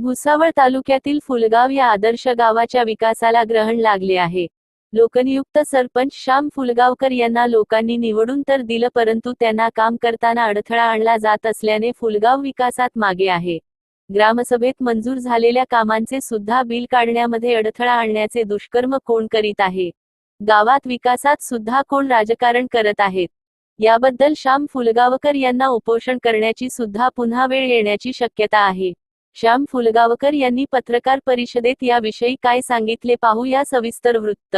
भुसावळ तालुक्यातील फुलगाव या आदर्श गावाच्या विकासाला ग्रहण लागले आहे. लोकनियुक्त सरपंच श्याम फुलगावकर यांना लोकांनी निवडून तर दिलं परंतु त्यांना काम करताना अडथळा आणला जात असल्याने फुलगाव विकासात मागे आहे. ग्रामसभेत मंजूर झालेल्या कामांचे सुद्धा बिल काढण्यामध्ये अडथळा आणण्याचे दुष्कर्म कोण करीत आहे? गावात विकासात सुद्धा कोण राजकारण करत आहेत? याबद्दल श्याम फुलगावकर यांना उपोषण करण्याची सुद्धा पुन्हा वेळ येण्याची शक्यता आहे. श्याम फुलगावकर यांनी पत्रकार परिषदेत याविषयी काय सांगितले पाहू या सविस्तर वृत्त.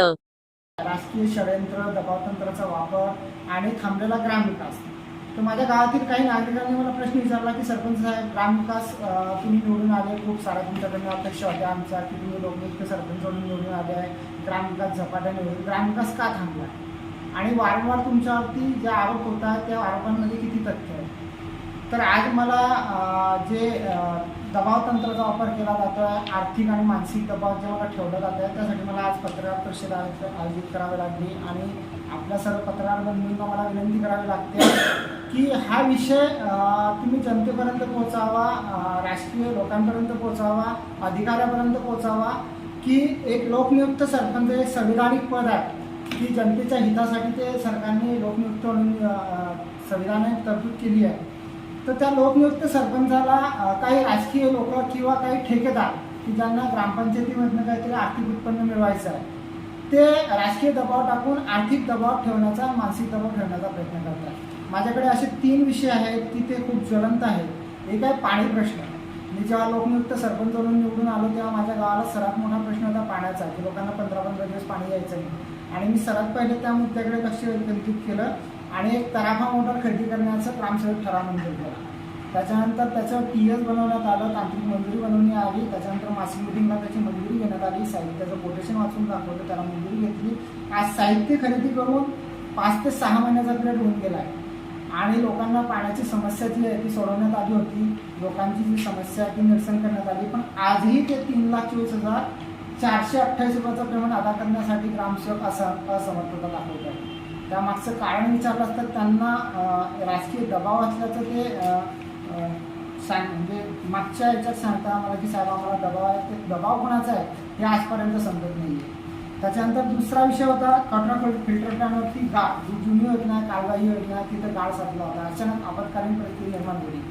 राजकीय षडयंत्र दबावतंत्राचा वापर आणि थांबलेला ग्रामविकास. तर माझ्या गावातील काही नागरिकांनी मला प्रश्न विचारला की सरपंच साहेब ग्रामविकास तुम्ही निवडून आले खूप सारा तुमच्याकडनं अपेक्षा होत्या आमच्या की तुम्ही लोकयुक्त सरपंच म्हणून निवडून आले आहे. ग्रामविकास झपाट्याने होईल. ग्रामविकास का थांबला? आणि वारंवार तुमच्यावरती जे आरोप होतात त्या आरोपांमध्ये किती तथ्य आहे? तर आज मला जे दबाव तंत्राचा वापर केला जातो आहे आर्थिक आणि मानसिक दबाव जे मला ठेवलं जात आहे त्यासाठी मला आज पत्रकार परिषद आयोजित करावी लागली. आणि आपल्या सर्व पत्रकार बंधूंना मला विनंती करावी लागते की हा विषय तुम्ही जनतेपर्यंत पोहोचावा राष्ट्रीय राजकीय लोकांपर्यंत पोहोचावा अधिकाऱ्यापर्यंत पोहोचावा की एक लोकनियुक्त सरपंच हे संविधानिक पद आहे की जनतेच्या हितासाठी ते सरकारने लोकनियुक्त म्हणून संविधानाने तरतूद केली आहे. तर त्या लोकनियुक्त सरपंचाला काही राजकीय लोक किंवा काही ठेकेदार की ज्यांना ग्रामपंचायतीमधनं काहीतरी आर्थिक उत्पन्न मिळवायचं आहे ते राजकीय दबाव टाकून आर्थिक दबाव ठेवण्याचा मानसिक दबाव ठेवण्याचा प्रयत्न करतात माझ्याकडे असे तीन विषय आहेत की ते खूप ज्वलंत आहेत. एक आहे पाणी प्रश्न. मी जेव्हा लोकनियुक्त सरपंच म्हणून निवडून आलो तेव्हा माझ्या गावाला सर्वात मोठा प्रश्न होता पाण्याचा की लोकांना पंधरा पंधरा दिवस पाणी यायचं नाही. आणि मी सर्वात पहिले त्या मुद्द्याकडे लक्ष केंद्रित केलं आणि एक तराफा मोटर खरेदी करण्याचं ग्रामसेवक ठराव मंजूर केला त्याच्यानंतर त्याचं टी एस बनवण्यात आलं तांत्रिक मंजुरी बनवण्यात आली त्याच्यानंतर मासिक मिटिंगला त्याची मंजुरी घेण्यात आली साहित्याचं कोटेशन वाचून दाखवलं त्याला मंजुरी घेतली. आज साहित्य खरेदी करून पाच ते सहा महिन्याचा पिरियड होऊन गेला आहे. आणि लोकांना पाण्याची समस्या जी आहे ती सोडवण्यात आली होती. लोकांची जी समस्या आहे ती निरसन करण्यात आली. पण आजही ते तीन लाख चोवीस हजार चारशे अठ्ठावीस रुपयाचं पेमेंट अदा करण्यासाठी ग्रामसेवक असा असमर्थता दाखवत आहे त्यामागचं कारण विचारलं असतं त्यांना राजकीय दबाव असल्याचं ते सांग म्हणजे मागच्या याच्यात सांगता मला की साहेब आम्हाला दबाव आहे ते दबाव कोणाचा आहे हे आजपर्यंत समजत नाही आहे त्याच्यानंतर दुसरा विषय होता कटरा फिल्टर प्लॅनवरती गाळ जी जुनी योजना आहे कालवाई योजना आहे तिथं गाळ साधला होता. अचानक आपत्कालीन परिस्थिती निर्माण झाली.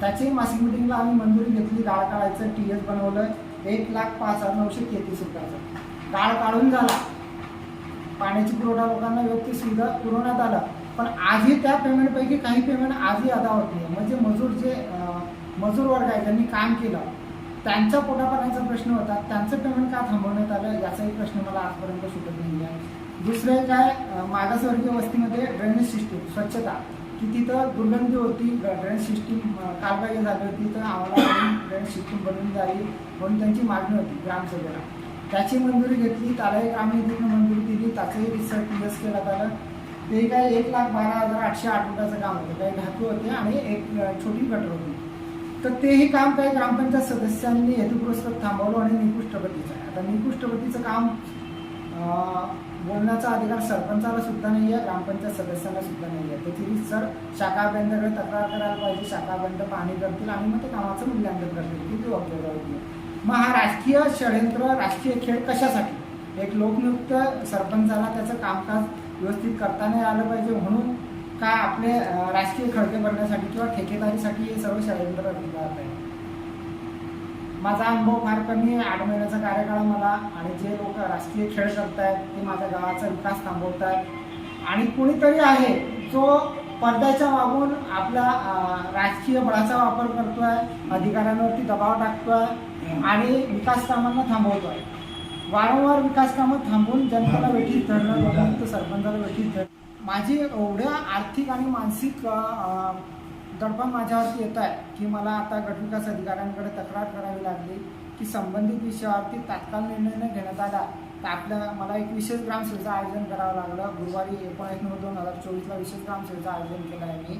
त्याची मासिक मिटिंगला आम्ही मंजुरी घेतली गाळ काढायचं टी एस बनवलं एक लाख पाच हजार नऊशे तेहतीस रुपयाचं. गाळ काढून झाला. पाण्याची पुरवठा लोकांना योग्य सुविधा पुरवण्यात आला. पण आजही त्या पेमेंटपैकी काही पेमेंट आजही अदा होत नाही. म्हणजे मजूर जे मजूर वर्ग आहे ज्यांनी काम केलं त्यांच्या पोटापाण्याचा प्रश्न होता. त्यांचं पेमेंट का थांबवण्यात आलं याचाही प्रश्न मला आजपर्यंत सुटत नाही आहे दुसरे काय मागासवर्गीय वस्तीमध्ये ड्रेनेज सिस्टीम स्वच्छता. की तिथं दुर्गंधी होती ड्रेनेज सिस्टीम कारवाई झाली होती तर आम्हाला ड्रेनेज सिस्टीम बनवून द्यावी म्हणून त्यांची मागणी होती ग्रामसभेला. त्याची मंजुरी घेतली त्यालाही ग्रामनिधीतून मंजुरी दिली त्याचंही रिसर्च एस त्याला. ते काय एक लाख बारा हजार आठशे आठ रुपयाचं काम होतं. काही धातू होते आणि एक छोटी गटर होती. तर तेही काम काही ग्रामपंचायत सदस्यांनी हेतुपुरस्कर थांबवलं आणि निकृष्टपतीचं आहे. आता निकृष्टपतीचं काम बोलण्याचा अधिकार सरपंचाला सुद्धा नाही आहे ग्रामपंचायत सदस्यांना सुद्धा नाही आहे. त्याची सर शाखाबंधाकडे तक्रार करायला पाहिजे शाखाबंध पाहणी करतील आणि मग ते कामाचं मूल्यांकन करतील. किती जबाबदारी होती. मग हा राजकीय षडयंत्र राजकीय खेळ कशासाठी? एक लोकनियुक्त सरपंचाला त्याचं कामकाज व्यवस्थित करता नाही आलं पाहिजे म्हणून का आपले राजकीय खळगे भरण्यासाठी किंवा ठेकेदारीसाठी हे सर्व षडयंत्र रचले जात आहे. माझा अनुभव फार कमी आठ महिन्याचा कार्यकाळ मला आणि जे लोक राजकीय खेळ करतायत ते माझ्या गावाचा विकास थांबवत आणि कुणीतरी आहे जो पडद्याच्या मागून आपला राजकीय बळाचा वापर करतोय अधिकाऱ्यांवरती दबाव टाकतोय आणि विकास कामांना थांबवतोय. वारंवार विकास कामं थांबवून जनतेला वेठीत धरणं लोकांचं सरपंचाला वेठीत धरणं. माझी एवढ्या आर्थिक आणि मानसिक दडपण माझ्यावरती येत आहे की मला आता गटविकास अधिकाऱ्यांकडे तक्रार करावी लागली की संबंधित विषयावरती तात्काळ निर्णय न घेण्यात आला तर आपल्या मला एक विशेष ग्रामसभेचं आयोजन करावं लागलं. गुरुवारी एकोणीस नऊ दोन हजार चोवीसला विशेष ग्रामसभेचं आयोजन केलं आहे मी.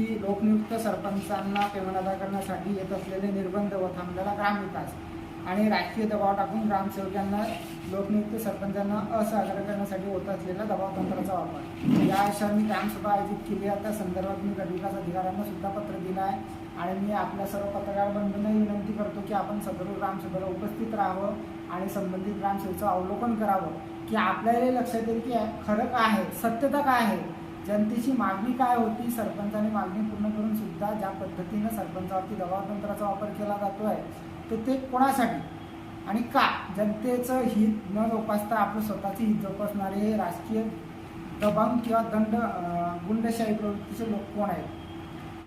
की लोकनियुक्त सरपंचांना पेमेंट अदा करण्यासाठी येत असलेले निर्बंध व थांबलेला ग्रामविकास आणि राजकीय दबाव टाकून ग्रामसेवकांना लोकनियुक्त सरपंचांना असहकार्य करण्यासाठी होत असलेला दबाव तंत्राचा वापर. या आयुष्यात मी ग्रामसभा आयोजित केली. आहे त्या संदर्भात मी गटविकास अधिकाऱ्यांना सुद्धा पत्र दिलं आहे आणि मी आपल्या सर्व पत्रकार बंधूंनाही विनंती करतो की आपण सदर ग्रामसभेला उपस्थित राहावं आणि संबंधित ग्रामसेवेचं अवलोकन करावं की आपल्याला लक्षात येईल की खरं काय आहे सत्यता काय आहे जनतेची मागणी काय होती? सरपंचाने मागणी पूर्ण करून सुद्धा ज्या पद्धतीनं सरपंचावरती दबावतंत्राचा वापर केला जातो आहे तर ते कोणासाठी? आणि का? जनतेचं हित न जोपासता आपलं स्वतःचे हित जोपासणारे हे राजकीय दबांग किंवा दंड गुंडशाही प्रवृत्तीचे लोक कोण आहेत?